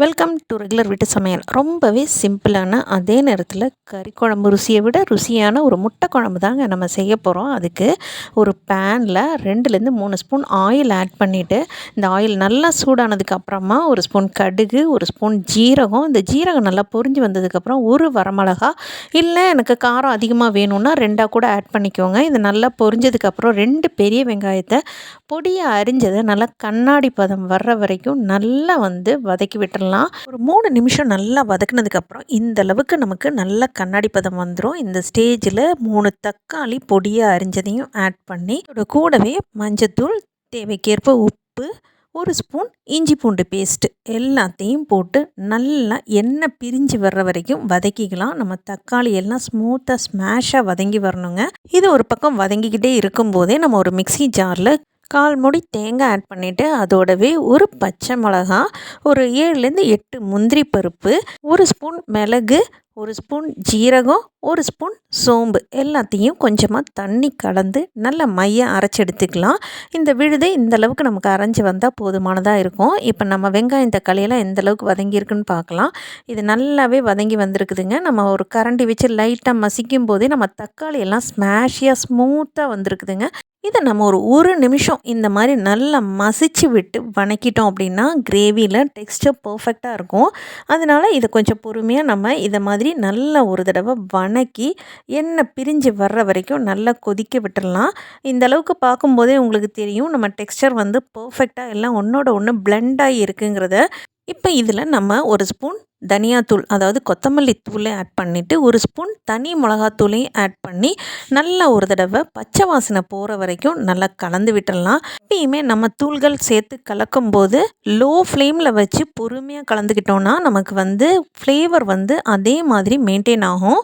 Welcome to regular வீட்டு சமையல். ரொம்பவே சிம்பிளான அதே நேரத்தில் கறி குழம்பு ருசியை விட ருசியான ஒரு முட்டை குழம்பு தாங்க நம்ம செய்ய போகிறோம் அதுக்கு ஒரு பேனில் ரெண்டுலேருந்து மூணு ஸ்பூன் ஆயில் ஆட் பண்ணிவிட்டு இந்த ஆயில் நல்லா சூடானதுக்கு அப்புறமா ஒரு ஸ்பூன் கடுகு ஒரு ஸ்பூன் ஜீரகம். இந்த ஜீரகம் நல்லா பொரிஞ்சு வந்ததுக்கப்புறம் ஒரு வரமிளகா இல்லை எனக்கு காரம் அதிகமாக வேணும்னா ரெண்டாக கூட ஆட் பண்ணிக்கோங்க. இது நல்லா பொரிஞ்சதுக்கப்புறம் ரெண்டு பெரிய வெங்காயத்தை பொடியை அரிஞ்சதை நல்லா கண்ணாடி பதம் வர்ற வரைக்கும் நல்லா வந்து வதக்கி விட்டுறலாம். வதக்கிடலாம் ஒரு மூணு நிமிஷம் நல்லா வதக்குனதுக்கப்புறம் இந்த அளவுக்கு நமக்கு நல்ல கண்ணாடி பதம் வந்துடும் இந்த ஸ்டேஜில் மூணு தக்காளி பொடியாக அரிஞ்சதையும் ஆட் பண்ணி கூடவே மஞ்சத்தூள் தேவைக்கேற்ப உப்பு ஒரு ஸ்பூன் இஞ்சி பூண்டு பேஸ்ட்டு எல்லாத்தையும் போட்டு நல்லா எண்ணெய் பிரிஞ்சு வர்ற வரைக்கும் வதக்கிக்கலாம். நம்ம தக்காளி எல்லாம் ஸ்மூத்தாக ஸ்மாஷாக வதங்கி வரணுங்க. இது ஒரு பக்கம் வதங்கிக்கிட்டே இருக்கும்போதே நம்ம ஒரு மிக்சி ஜாரில் கால் முடி தேங்காய் ஆட் பண்ணிவிட்டு அதோடவே ஒரு பச்சை மிளகா ஒரு ஏழுலேருந்து எட்டு முந்திரி பருப்பு ஒரு ஸ்பூன் மிளகு ஒரு ஸ்பூன் ஜீரகம் ஒரு ஸ்பூன் சோம்பு எல்லாத்தையும் கொஞ்சமாக தண்ணி கலந்து நல்ல மையம் அரைச்சி எடுத்துக்கலாம். இந்த விழுதை இந்த அளவுக்கு நமக்கு அரைஞ்சி வந்தால் போதுமானதாக இருக்கும். இப்போ நம்ம வெங்காயம் தக்காளியெல்லாம் எந்த அளவுக்கு வதங்கியிருக்குன்னு பார்க்கலாம் இது நல்லாவே வதங்கி வந்திருக்குதுங்க. நம்ம ஒரு கரண்டி வச்சு லைட்டாக மசிக்கும் போதே நம்ம தக்காளி எல்லாம் ஸ்மேஷியாக ஸ்மூத்தாக வந்திருக்குதுங்க. இதை நம்ம ஒரு ஒரு நிமிஷம் இந்த மாதிரி நல்லா மசிச்சு விட்டு வணக்கிட்டோம் அப்படின்னா கிரேவியில் டெக்ஸ்டர் பர்ஃபெக்டாக இருக்கும். அதனால் இதை கொஞ்சம் பொறுமையாக நம்ம இதை மாதிரி நல்லா ஒரு தடவை வணக்கி எண்ணெய் பிரிஞ்சு வர்ற வரைக்கும் நல்லா கொதிக்க விட்டுடலாம் இந்த அளவுக்கு பார்க்கும்போதே உங்களுக்கு தெரியும் நம்ம டெக்ஸ்டர் வந்து பர்ஃபெக்டாக எல்லாம் ஒன்றோட ஒன்று பிளெண்டாகி இருக்குங்கிறத. இப்போ இதில் நம்ம ஒரு ஸ்பூன் தனியாத்தூள் அதாவது கொத்தமல்லி தூளை ஆட் பண்ணிவிட்டு ஒரு ஸ்பூன் தனி மிளகாத்தூளையும் ஆட் பண்ணி நல்லா ஒரு தடவை பச்சை வாசனை போகிற வரைக்கும் நல்லா கலந்து விட்டுடலாம். எப்பயுமே நம்ம தூள்கள் சேர்த்து கலக்கும் போது லோ ஃப்ளேமில் வச்சு பொறுமையாக கலந்துக்கிட்டோன்னா நமக்கு வந்து ஃப்ளேவர் வந்து அதே மாதிரி மெயின்டைன் ஆகும்.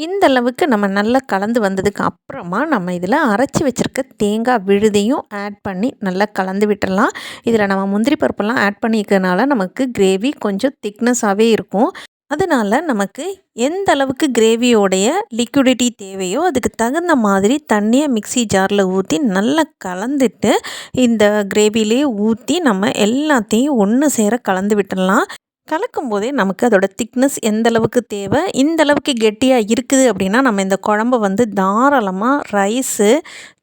இந்த அளவுக்கு நம்ம நல்லா கலந்து வந்ததுக்கு அப்புறமா நம்ம இதில் அரைச்சி வச்சுருக்க தேங்காய் விழுதையும் ஆட் பண்ணி நல்லா கலந்து விட்டுடலாம் இதில் நம்ம முந்திரி பருப்பெல்லாம் ஆட் பண்ணிக்கிறதுனால நமக்கு கிரேவி கொஞ்சம் திக்னஸாகவே இருக்கும். அதனால் நமக்கு எந்த அளவுக்கு கிரேவியோடைய லிக்விடிட்டி தேவையோ அதுக்கு தகுந்த மாதிரி தண்ணியை மிக்சி ஜாரில் ஊற்றி நல்லா கலந்துட்டு இந்த கிரேவிலே ஊற்றி நம்ம எல்லாத்தையும் ஒன்று சேர கலந்து விட்டுடலாம் கலக்கும் போதே நமக்கு அதோட திக்னஸ் எந்த அளவுக்கு தேவை இந்த அளவுக்கு கெட்டியாக இருக்குது அப்படின்னா நம்ம இந்த குழம்பு வந்து தாராளமாக ரைஸு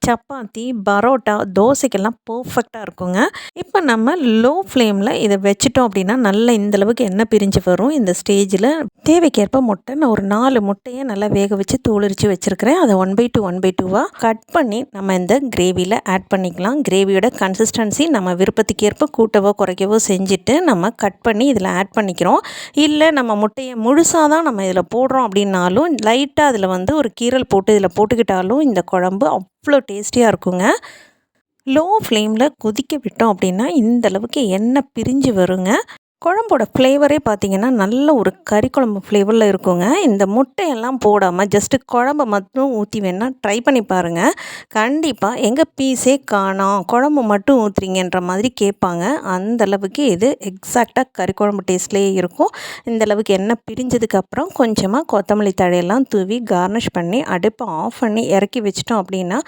சப்பாத்தி பரோட்டா தோசைக்கெல்லாம் பர்ஃபெக்டாக இருக்குங்க. இப்போ நம்ம லோ ஃப்ளேமில் இதை வச்சிட்டோம் அப்படின்னா நல்லா இந்தளவுக்கு எண்ணெய் பிரிஞ்சு வரும். இந்த ஸ்டேஜில் தேவைக்கேற்ப முட்டை. நான் ஒரு நாலு முட்டையை நல்லா வேக வச்சு தூளிரிச்சு வச்சுருக்கிறேன். அதை one by two one by டூவாக கட் பண்ணி நம்ம இந்த கிரேவியில் ஆட் பண்ணிக்கலாம். கிரேவியோட கன்சிஸ்டன்சி நம்ம விருப்பத்துக்கேற்ப கூட்டவோ குறைக்கவோ செஞ்சுட்டு நம்ம கட் பண்ணி இதில் ஆட் பண்ணிக்கிறோம். இல்லை நம்ம முட்டையை முழுசாக தான் நம்ம இதில் போடுறோம் அப்படின்னாலும் லைட்டாக அதில் வந்து ஒரு கீரல் போட்டு இதில் போட்டுக்கிட்டாலும் இந்த குழம்பு அவ்வளோ டேஸ்டியாக இருக்குங்க. லோ ஃப்ளேமில் கொதிக்க விட்டோம் அப்படின்னா இந்த அளவுக்கு எண்ணெய் பிரிஞ்சு வருங்க. குழம்போட ஃப்ளேவரே பார்த்திங்கன்னா நல்ல ஒரு கறி குழம்பு ஃப்ளேவரில் இருக்குங்க. இந்த முட்டையெல்லாம் போடாமல் ஜஸ்ட்டு குழம்பு மட்டும் ஊற்றி வேணால் ட்ரை பண்ணி பாருங்கள் கண்டிப்பாக எங்கள் பீஸே காணோம் குழம்பு மட்டும் ஊற்றுறீங்கன்ற மாதிரி கேட்பாங்க. அந்தளவுக்கு இது எக்ஸாக்டாக கறி குழம்பு டேஸ்ட்லேயே இருக்கும். இந்தளவுக்கு எண்ணெய் பிரிஞ்சதுக்கப்புறம் கொஞ்சமாக கொத்தமல்லி தழையெல்லாம் தூவி கார்னிஷ் பண்ணி அடுப்பை ஆஃப் பண்ணி இறக்கி வச்சிட்டோம் அப்படின்னா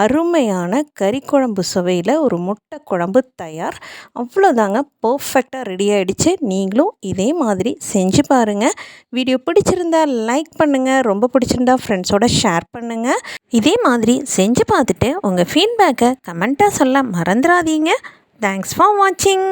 அருமையான கறி குழம்பு சுவையில் ஒரு முட்டை குழம்பு தயார். அவ்வளோதாங்க பர்ஃபெக்டாக ரெடி ஆகிடுச்சு பிடிச்சி நீங்களும் இதே மாதிரி செஞ்சு பாருங்கள் வீடியோ பிடிச்சிருந்தா லைக் பண்ணுங்கள் ரொம்ப பிடிச்சிருந்தா ஃப்ரெண்ட்ஸோட ஷேர் பண்ணுங்கள் இதே மாதிரி செஞ்சு பார்த்துட்டு உங்கள் ஃபீட்பேக்கை கமெண்ட்டாக சொல்ல மறந்துடாதீங்க தேங்க்ஸ் ஃபார் வாட்சிங்